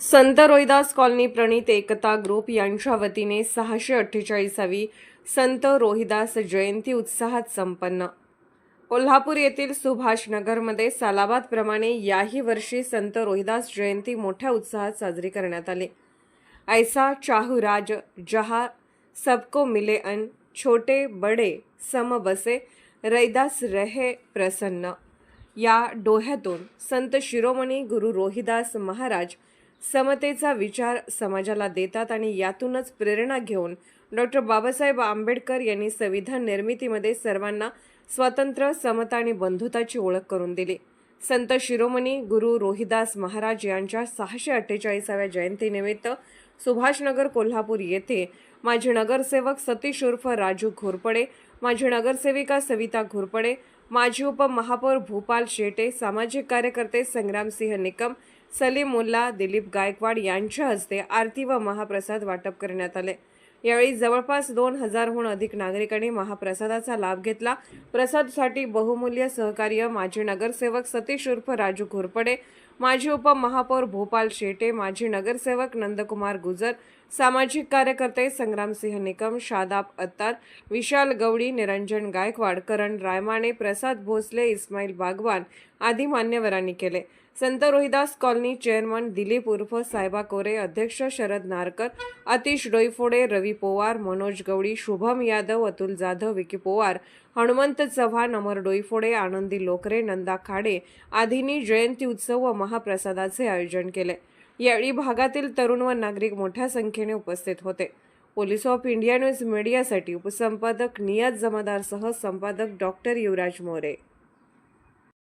संत Rohidas colony प्रणित Ekta group यांच्या वतीने सहाशे अठ्ठेचाळीसावी संत रोहिदास जयंती उत्साहात संपन्न. कोल्हापूर येथील सुभाष नगरमध्ये सालाबादप्रमाणे याही वर्षी संत रोहिदास जयंती मोठ्या उत्साहात साजरी करण्यात आली. ऐसा चाहू राज जहा सबको मिले अन छोटे बडे सम बसे रैदास रहे प्रसन्न. या डोह्यातून संत शिरोमणी गुरु रोहिदास महाराज समतेचा विचार समाजाला देतात आणि यातूनच प्रेरणा घेऊन डॉक्टर बाबासाहेब आंबेडकर यांनी संविधान निर्मितीमध्ये सर्वांना स्वातंत्र्य समता आणि बंधुताची ओळख करून दिली. संत शिरोमणी गुरु रोहिदास महाराज यांच्या सहाशे अठ्ठेचाळीसाव्या जयंतीनिमित्त सुभाषनगर कोल्हापूर येथे. माझे नगरसेवक सतीश उर्फ राजू घोरपडे माजी नगरसेविका सविता घोरपडे माजी उपमहापौर भूपाल शेटे सामाजिक कार्यकर्ते संग्रामसिंह निकम सलीम मुल्ला दिलीप गायकवाड यांच्या हस्ते आरती व महाप्रसाद वाटप करण्यात आले. यावेळी जवळपास दोन हजारहून अधिक नागरिकांनी महाप्रसादाचा लाभ घेतला. प्रसादसाठी बहुमूल्य सहकार्य माजी नगरसेवक सतीश उर्फ राजू घोरपडे माजी उपमहापौर भोपाल शेटे माजी नगरसेवक नंदकुमार गुजर सामाजिक कार्यकर्ते संग्रामसिंह निकम शादाब अत्तार विशाल गवडी निरंजन गायकवाड करण रायमाने प्रसाद भोसले इस्माईल बागवान आदी मान्यवरांनी केले. संत रोहिदास कॉलनी चेअरमन दिलीप उर्फ साहेबा कोरे अध्यक्ष शरद नारकर अतिश डोईफोडे रवी पोवार मनोज गवळी शुभम यादव अतुल जाधव विकी पोवार हनुमंत चव्हाण अमर डोईफोडे आनंदी लोकरे नंदा खाडे आदींनी जयंती उत्सव व महाप्रसादाचे आयोजन केले. यावेळी भागातील तरुण व नागरिक मोठ्या संख्येने उपस्थित होते. पोलीस ऑफ इंडिया न्यूज मीडियासाठी उपसंपादक नियत जमादारसह संपादक डॉक्टर युवराज मोरे.